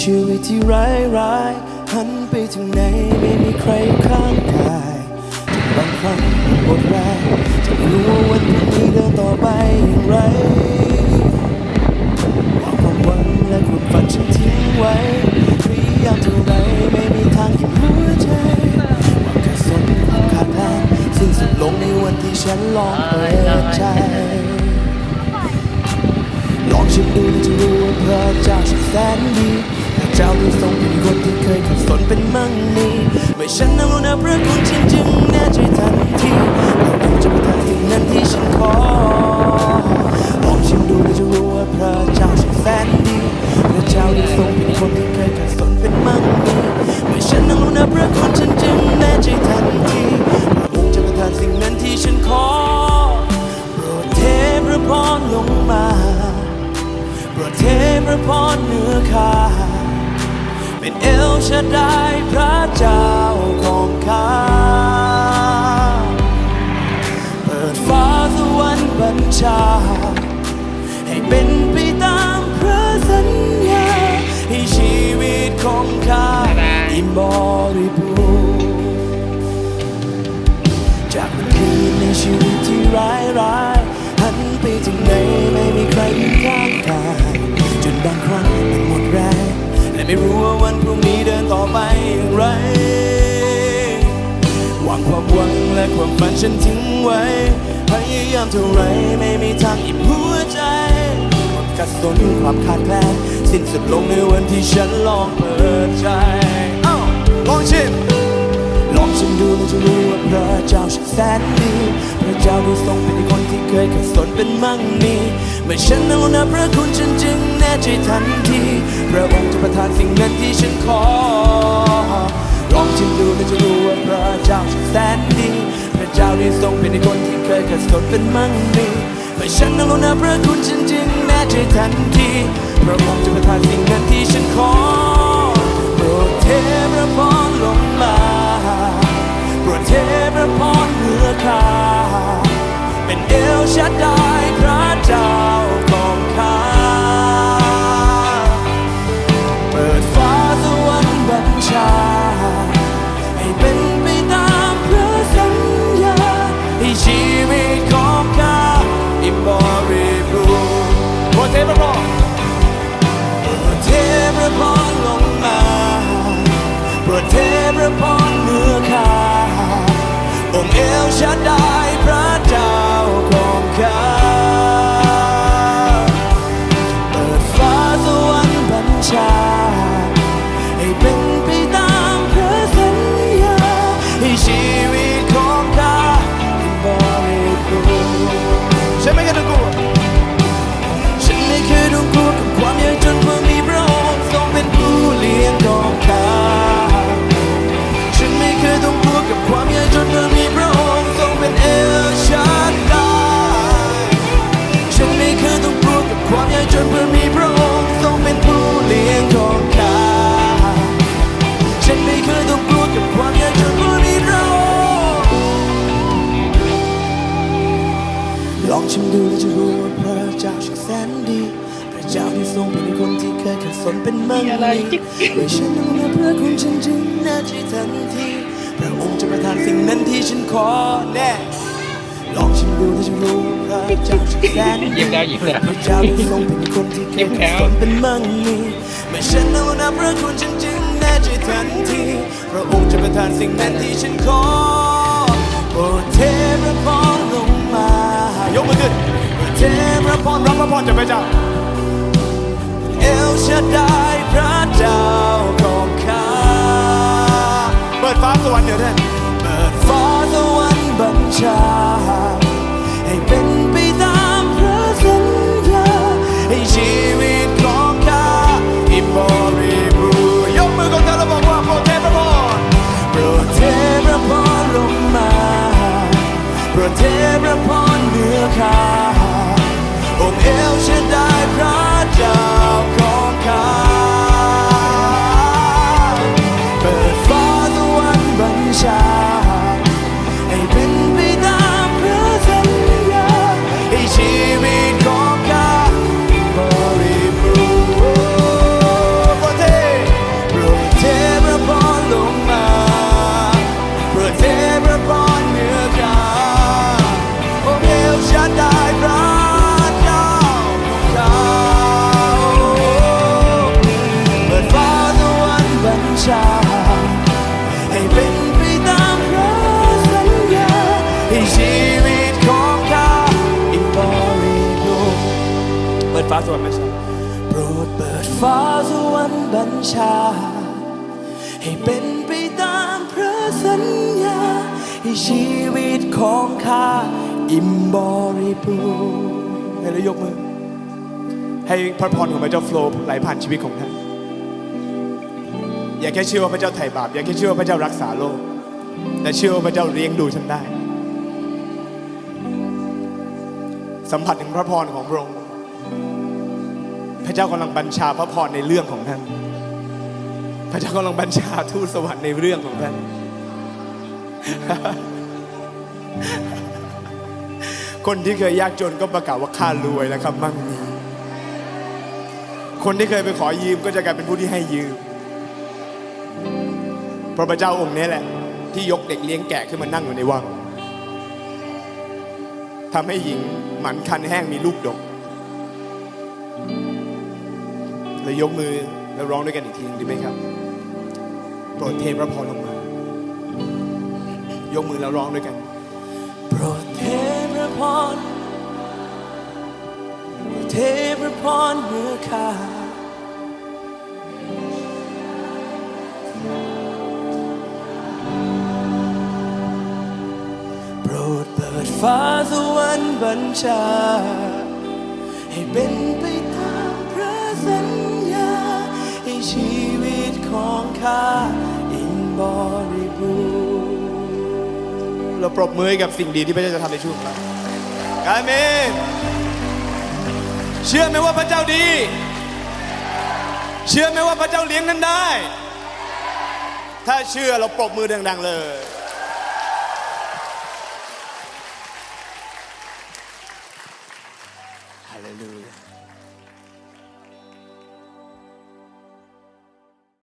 ชีวิตที่ร้ายร้ายหันไปทางไหนไม่มีใครข้างกายจนบางครั้งหมดแรงจะรู้ว่าวันพรุ่งนี้เดินต่อไปอย่างไรวาความหวังและความฝันฉันทิ้งไว้พยายามเท่าไรไม่มีทางหยุดหัวใจหวังแค่สนความขาดแคลนสิ้นสุดลงในวันที่ฉันลองเปิดใจลองชิมดูจะรู้ว่าพระเจ้าช่างแสนดี เจ้าผู้ทรงเป็นคนที่เคยขัดสนเป็นมั่งมีเมื่อฉันนั้นรู้นะพระคุณฉันจึงแน่ใจทันที ชาดายพระเจ้าของข้า เปิดฟ้าสวรรค์บัญชา ให้เป็นไปตามพระสัญญา ให้ชีวิตของข้าอิ่มบริบูรณ์จากวันคืนในชีวิตที่ร้ายร้ายหันไปถึงไหนไม่มีใครข้าง ไม่รู้ว่าวันพรุ่งนี้เดินต่อไปอย่างไร หวังความหวังและความฝันฉันทิ้งไว้ พยายามเท่าไรไม่มีทางอิ่มหัวใจหมกัดสนความขาดแคลนสิ้นสุดลงในวันที่ฉันลองเปิดใจอ้าลองชิมลองชิมดูแลจะรู้ว่าพระเจ้าช่างแสนดีพระเจ้าที่ทรง ขัดสนเป็นมั่งมีเมื่อฉันนั้นรู้นะพระคุณฉันจึงแน่ใจทันที พระองค์จะประทานสิ่งนั้นที่ฉันขอ ลองชิมดูแล้วจะรู้ว่าพระเจ้าช่างแสนดีพระเจ้าที่ทรงเป็นคนที่เคยขัดสนเป็นมั่งมีเมื่อฉันนั้นรู้นะพระคุณฉันจึงแน่ใจทันที พระองค์จะประทานสิ่งนั้นที่ฉันขอ เป็ ที่ทรงเป็นคนที่เคยขัดสนเป็นมั่งมีอะไรมีเมื่อฉันรู้นะพระคุณฉันจึงน่าใจทันทีพระองค์จะประทานสิ่งนั้นที่ฉันขอแน่ลองชิมดูแล้วจะรู้ว่าพระเจ้าช่างแสนดี ยิ้มแล้วยิ้มแล้ว พระเจ้าที่ทรงเป็นคนที่เคยิ้ยมขัแล้ดวสนเป็นมั่งมีเมื่อฉันรู้นะพระคุณฉันจึงแน่ใจทันทีพระองค์จะประทานสิ่งนั้นที่ฉันขอโปรดเทพระพรลงมายกมือขึ้นโปรดเทพระพรรับพระพรจากพระเจ้าเอล ชาดายพระเจ้าของข้าเปิดฟ้าสวรรค์เดี๋ยวท่านเปิดฟ้าสวรรค์บัญชา ให้เป็นไปตามพระสัญญาให้ชีวิตของข้าอิ่มบริบูรณ์ยกมือของเธอแล้วบอกว่าโปรดเทพระพรโปรดเทพระพรลงมาโปรดเทพระพรเหนือข้าองค์เอลชาดายพระ สวรรค์บัญชาโปรดเปิดฟ้าสวรรค์บัญชา ให้เป็นไปตามพระสัญญา ให้ชีวิตของข้าอิ่มบริบูรณ์ให้เรายกมือ ให้พระพรของพระเจ้าโฟล์ไหลผ่านชีวิตของท่านอย่าแค่เชื่อว่าพระเจ้าไถ่บาป อย่าแค่เชื่อว่าพระเจ้ารักษาโลก แต่เชื่อว่าพระเจ้าเลี้ยงดูฉันได้ สัมผัสถึงพระพรของพระองค์ พระเจ้ากำลังบัญชาพระพรในเรื่องของท่าน พระเจ้ากำลังบัญชาทูตสวรรค์ในเรื่องของท่าน คนที่เคยยากจนก็ประกาศว่าข้ารวยแล้วครับมั่งมี คนที่เคยไปขอยืมก็จะกลายเป็นผู้ที่ให้ยืมเพราะพระเจ้าองค์นี้แหละ ที่ยกเด็กเลี้ยงแกะขึ้นมานั่งอยู่ในวังทำให้หญิงหมันคันแห้งมีลูกดก เลยยกมือแล้วร้องด้วยกันอีกทีดีไหมครับโปรดเทพระพรลงมา ยกมือแล้วร้องด้วยกัน โปรดเทพระพรเทพระพรเมื่อข้าโปรดเปิดฟ้าสวรรค์บัญชา ให้เป็นไปตามพระสัญ ชีวิตของข้าอินบริบูรเราปรบมือให้กับสิ่งดีที่พระเจ้าจะทำในช่วงเรากาเมนเชื่อไหมว่าพระเจ้าดี เชื่อไหมว่าพระเจ้าเลี้ยงนั้นได้ ถ้าเชื่อเราปรบมือดัง ๆ เลย